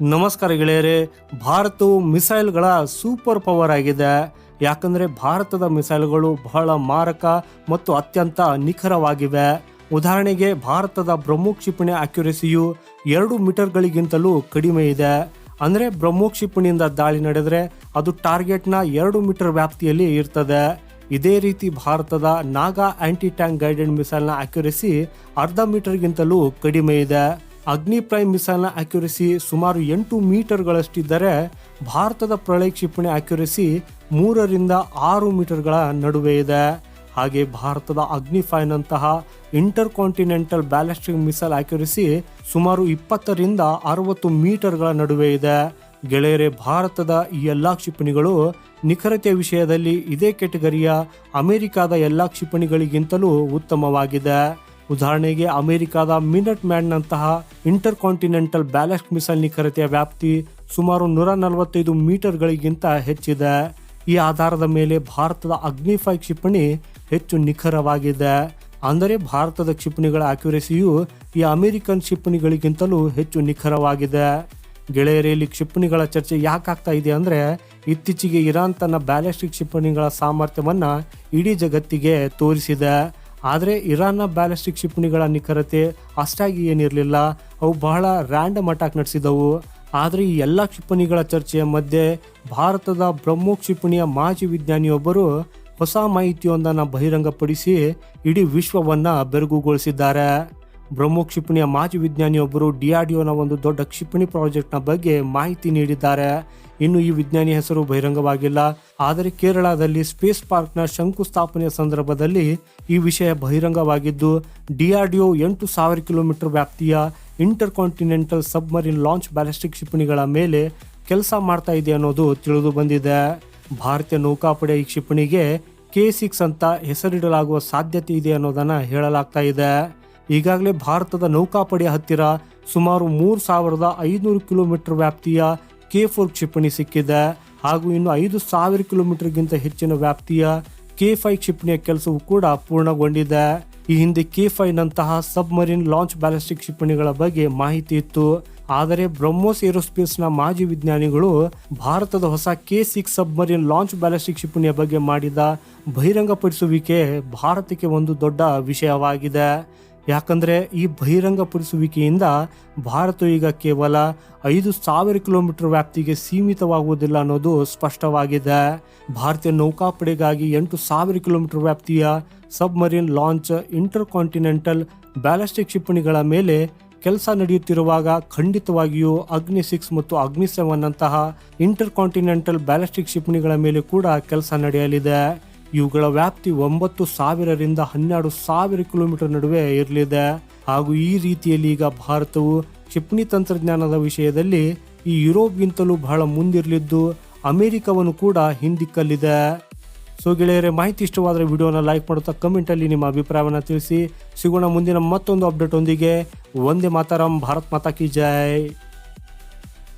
ನಮಸ್ಕಾರ ಗೆಳೆಯರೇ, ಭಾರತವು ಮಿಸೈಲ್ಗಳ ಸೂಪರ್ ಪವರ್ ಆಗಿದೆ. ಯಾಕಂದರೆ ಭಾರತದ ಮಿಸೈಲ್ಗಳು ಬಹಳ ಮಾರಕ ಮತ್ತು ಅತ್ಯಂತ ನಿಖರವಾಗಿವೆ. ಉದಾಹರಣೆಗೆ ಭಾರತದ ಬ್ರಹ್ಮೋ ಕ್ಷಿಪಣಿ ಅಕ್ಯುರೆಸಿಯು ಎರಡು ಮೀಟರ್ಗಳಿಗಿಂತಲೂ ಕಡಿಮೆ ಇದೆ. ಅಂದರೆ ಬ್ರಹ್ಮೋ ಕ್ಷಿಪಣಿಯಿಂದ ದಾಳಿ ನಡೆದರೆ ಅದು ಟಾರ್ಗೆಟ್ನ ಎರಡು ಮೀಟರ್ ವ್ಯಾಪ್ತಿಯಲ್ಲಿ ಇರ್ತದೆ. ಇದೇ ರೀತಿ ಭಾರತದ ನಾಗಾ ಆ್ಯಂಟಿ ಟ್ಯಾಂಕ್ ಗೈಡೆಡ್ ಮಿಸೈಲ್ನ ಅಕ್ಯುರೆಸಿ ಅರ್ಧ ಮೀಟರ್ಗಿಂತಲೂ ಕಡಿಮೆ ಇದೆ. ಅಗ್ನಿ ಪ್ರೈಮ್ ಮಿಸೈಲ್ನ ಅಕ್ಯುರೆಸಿ ಸುಮಾರು ಎಂಟು ಮೀಟರ್ಗಳಷ್ಟಿದ್ದರೆ ಭಾರತದ ಪ್ರಳಯ ಕ್ಷಿಪಣಿ ಅಕ್ಯುರೆಸಿ ಮೂರರಿಂದ ಆರು ಮೀಟರ್ಗಳ ನಡುವೆ ಇದೆ. ಹಾಗೆ ಭಾರತದ ಅಗ್ನಿ ಫೈವ್ನಂತಹ intercontinental ballistic missile accuracy ಸುಮಾರು ಇಪ್ಪತ್ತರಿಂದ ಅರವತ್ತು ಮೀಟರ್ಗಳ ನಡುವೆ ಇದೆ. ಗೆಳೆಯರೆ, ಭಾರತದ ಈ ಎಲ್ಲಾ ಕ್ಷಿಪಣಿಗಳು ನಿಖರತೆಯ ವಿಷಯದಲ್ಲಿ ಇದೇ ಕೆಟಗರಿಯ ಅಮೆರಿಕಾದ ಎಲ್ಲಾ ಕ್ಷಿಪಣಿಗಳಿಗಿಂತಲೂ ಉತ್ತಮವಾಗಿದೆ. ಉದಾಹರಣೆಗೆ ಅಮೆರಿಕದ ಮಿನಟ್ ಮ್ಯಾನ್ನಂತಹ ಇಂಟರ್ ಕಾಂಟಿನೆಂಟಲ್ ಬ್ಯಾಲೆಸ್ಟ್ ಮಿಸೈಲ್ ನಿಖರತೆಯ ವ್ಯಾಪ್ತಿ ಸುಮಾರು ನೂರ ನಲವತ್ತೈದು ಮೀಟರ್ಗಳಿಗಿಂತ ಹೆಚ್ಚಿದೆ. ಈ ಆಧಾರದ ಮೇಲೆ ಭಾರತದ ಅಗ್ನಿಫೈ ಕ್ಷಿಪಣಿ ಹೆಚ್ಚು ನಿಖರವಾಗಿದೆ. ಅಂದರೆ ಭಾರತದ ಕ್ಷಿಪಣಿಗಳ ಅಕ್ಯುರೆಸಿಯು ಈ ಅಮೆರಿಕನ್ ಕ್ಷಿಪಣಿಗಳಿಗಿಂತಲೂ ಹೆಚ್ಚು ನಿಖರವಾಗಿದೆ. ಗೆಳೆಯರೆಯಲ್ಲಿ ಕ್ಷಿಪಣಿಗಳ ಚರ್ಚೆ ಯಾಕಾಗ್ತಾ ಇದೆ ಅಂದರೆ ಇತ್ತೀಚೆಗೆ ಇರಾನ್ ತನ್ನ ಬ್ಯಾಲಿಸ್ಟಿಕ್ ಕ್ಷಿಪಣಿಗಳ ಸಾಮರ್ಥ್ಯವನ್ನು ಇಡೀ ಜಗತ್ತಿಗೆ ತೋರಿಸಿದೆ. ಆದರೆ ಇರಾನ್ನ ಬ್ಯಾಲಿಸ್ಟಿಕ್ ಕ್ಷಿಪಣಿಗಳ ನಿಖರತೆ ಅಷ್ಟಾಗಿ ಏನಿರಲಿಲ್ಲ. ಅವು ಬಹಳ ರ್ಯಾಂಡಮ್ ಅಟ್ಯಾಕ್ ನಡೆಸಿದವು. ಆದರೆ ಈ ಎಲ್ಲ ಕ್ಷಿಪಣಿಗಳ ಚರ್ಚೆಯ ಮಧ್ಯೆ ಭಾರತದ ಬ್ರಹ್ಮೋ ಕ್ಷಿಪಣಿಯ ಮಾಜಿ ವಿಜ್ಞಾನಿಯೊಬ್ಬರು ಹೊಸ ಮಾಹಿತಿಯೊಂದನ್ನು ಬಹಿರಂಗಪಡಿಸಿ ಇಡೀ ವಿಶ್ವವನ್ನು ಬೆರಗುಗೊಳಿಸಿದ್ದಾರೆ. ಬ್ರಹ್ಮೋ ಕ್ಷಿಪಣಿಯ ಮಾಜಿ ವಿಜ್ಞಾನಿಯೊಬ್ಬರು ಡಿಆರ್ಡಿಒನ ಒಂದು ದೊಡ್ಡ ಕ್ಷಿಪಣಿ ಪ್ರಾಜೆಕ್ಟ್ನ ಬಗ್ಗೆ ಮಾಹಿತಿ ನೀಡಿದ್ದಾರೆ. ಇನ್ನು ಈ ವಿಜ್ಞಾನಿ ಹೆಸರು ಬಹಿರಂಗವಾಗಿಲ್ಲ. ಆದರೆ ಕೇರಳದಲ್ಲಿ ಸ್ಪೇಸ್ ಪಾರ್ಕ್ನ ಶಂಕುಸ್ಥಾಪನೆಯ ಸಂದರ್ಭದಲ್ಲಿ ಈ ವಿಷಯ ಬಹಿರಂಗವಾಗಿದ್ದು, ಡಿಆರ್ಡಿಒ ಎಂಟು ಸಾವಿರ ಕಿಲೋಮೀಟರ್ ವ್ಯಾಪ್ತಿಯ intercontinental submarine launch ballistic ಕ್ಷಿಪಣಿಗಳ ಮೇಲೆ ಕೆಲಸ ಮಾಡ್ತಾ ಇದೆ ಅನ್ನೋದು ತಿಳಿದು ಬಂದಿದೆ. ಭಾರತೀಯ ನೌಕಾಪಡೆ ಈ ಕ್ಷಿಪಣಿಗೆ ಕೆ ಸಿಕ್ಸ್ ಅಂತ ಹೆಸರಿಡಲಾಗುವ ಸಾಧ್ಯತೆ ಇದೆ ಅನ್ನೋದನ್ನ ಹೇಳಲಾಗ್ತಾ ಇದೆ. ಈಗಾಗಲೇ ಭಾರತದ ನೌಕಾಪಡೆಯ ಹತ್ತಿರ ಸುಮಾರು ಮೂರು ಸಾವಿರದ ಐನೂರು ಕಿಲೋಮೀಟರ್ ವ್ಯಾಪ್ತಿಯ ಕೆ ಫೋರ್ ಕ್ಷಿಪಣಿ ಸಿಕ್ಕಿದೆ. ಹಾಗೂ ಇನ್ನು ಐದು ಸಾವಿರ ಕಿಲೋಮೀಟರ್ಗಿಂತ ಹೆಚ್ಚಿನ ವ್ಯಾಪ್ತಿಯ ಕೆ ಫೈ ಕ್ಷಿಪಣಿಯ ಕೆಲಸವೂ ಕೂಡ ಪೂರ್ಣಗೊಂಡಿದೆ. ಈ ಹಿಂದೆ ಕೆ ಫೈ ನಂತಹ ಸಬ್ಮರಿನ್ ಲಾಂಚ್ ಬ್ಯಾಲಿಸ್ಟಿಕ್ ಕ್ಷಿಪಣಿಗಳ ಬಗ್ಗೆ ಮಾಹಿತಿ ಇತ್ತು. ಆದರೆ ಬ್ರಹ್ಮೋಸ್ ಏರೋಸ್ಪೇಸ್ನ ಮಾಜಿ ವಿಜ್ಞಾನಿಗಳು ಭಾರತದ ಹೊಸ K six submarine launch ballistic ಕ್ಷಿಪಣಿಯ ಬಗ್ಗೆ ಮಾಡಿದ ಬಹಿರಂಗಪಡಿಸುವಿಕೆ ಭಾರತಕ್ಕೆ ಒಂದು ದೊಡ್ಡ ವಿಷಯವಾಗಿದೆ. ಯಾಕಂದ್ರೆ ಈ ಬಹಿರಂಗಪಡಿಸುವಿಕೆಯಿಂದ ಭಾರತ ಈಗ ಕೇವಲ ಐದು ಸಾವಿರ ಕಿಲೋಮೀಟರ್ ವ್ಯಾಪ್ತಿಗೆ ಸೀಮಿತವಾಗುವುದಿಲ್ಲ ಅನ್ನೋದು ಸ್ಪಷ್ಟವಾಗಿದೆ. ಭಾರತೀಯ ನೌಕಾಪಡೆಗಾಗಿ ಎಂಟು ಸಾವಿರ ಕಿಲೋಮೀಟರ್ ವ್ಯಾಪ್ತಿಯ submarine launch intercontinental ballistic ಕ್ಷಿಪಣಿಗಳ ಮೇಲೆ ಕೆಲಸ ನಡೆಯುತ್ತಿರುವಾಗ ಖಂಡಿತವಾಗಿಯೂ ಅಗ್ನಿ ಸಿಕ್ಸ್ ಮತ್ತು ಅಗ್ನಿ ಸೆವೆನ್ ಅಂತಹ ಇಂಟರ್ ಕಾಂಟಿನೆಂಟಲ್ ಬ್ಯಾಲಿಸ್ಟಿಕ್ ಕ್ಷಿಪಣಿಗಳ ಮೇಲೆ ಕೂಡ ಕೆಲಸ ನಡೆಯಲಿದೆ. ಇವುಗಳ ವ್ಯಾಪ್ತಿ ಒಂಬತ್ತು ಸಾವಿರರಿಂದ ಹನ್ನೆರಡು ಸಾವಿರ ಕಿಲೋಮೀಟರ್ ನಡುವೆ ಇರಲಿದೆ. ಹಾಗೂ ಈ ರೀತಿಯಲ್ಲಿ ಈಗ ಭಾರತವು ಕ್ಷಿಪಣಿ ತಂತ್ರಜ್ಞಾನದ ವಿಷಯದಲ್ಲಿ ಈ ಯುರೋಪ್ಗಿಂತಲೂ ಬಹಳ ಮುಂದಿರಲಿದ್ದು, ಅಮೆರಿಕವನ್ನು ಕೂಡ ಹಿಂದಿಕ್ಕಲ್ಲಿದೆ ಸೊ ಗೆಳೆಯರೆ, ಮಾಹಿತಿ ಇಷ್ಟವಾದರೆ ವಿಡಿಯೋನ ಲೈಕ್ ಮಾಡುತ್ತಾ ಕಮೆಂಟಲ್ಲಿ ನಿಮ್ಮ ಅಭಿಪ್ರಾಯವನ್ನು ತಿಳಿಸಿ. ಸಿಗೋಣ ಮುಂದಿನ ಮತ್ತೊಂದು ಅಪ್ಡೇಟ್ ಒಂದಿಗೆ ಒಂದೇ ಮಾತಾರಾಮ್ ಭಾರತ್ ಮಾತಾ ಕಿ ಜೈ.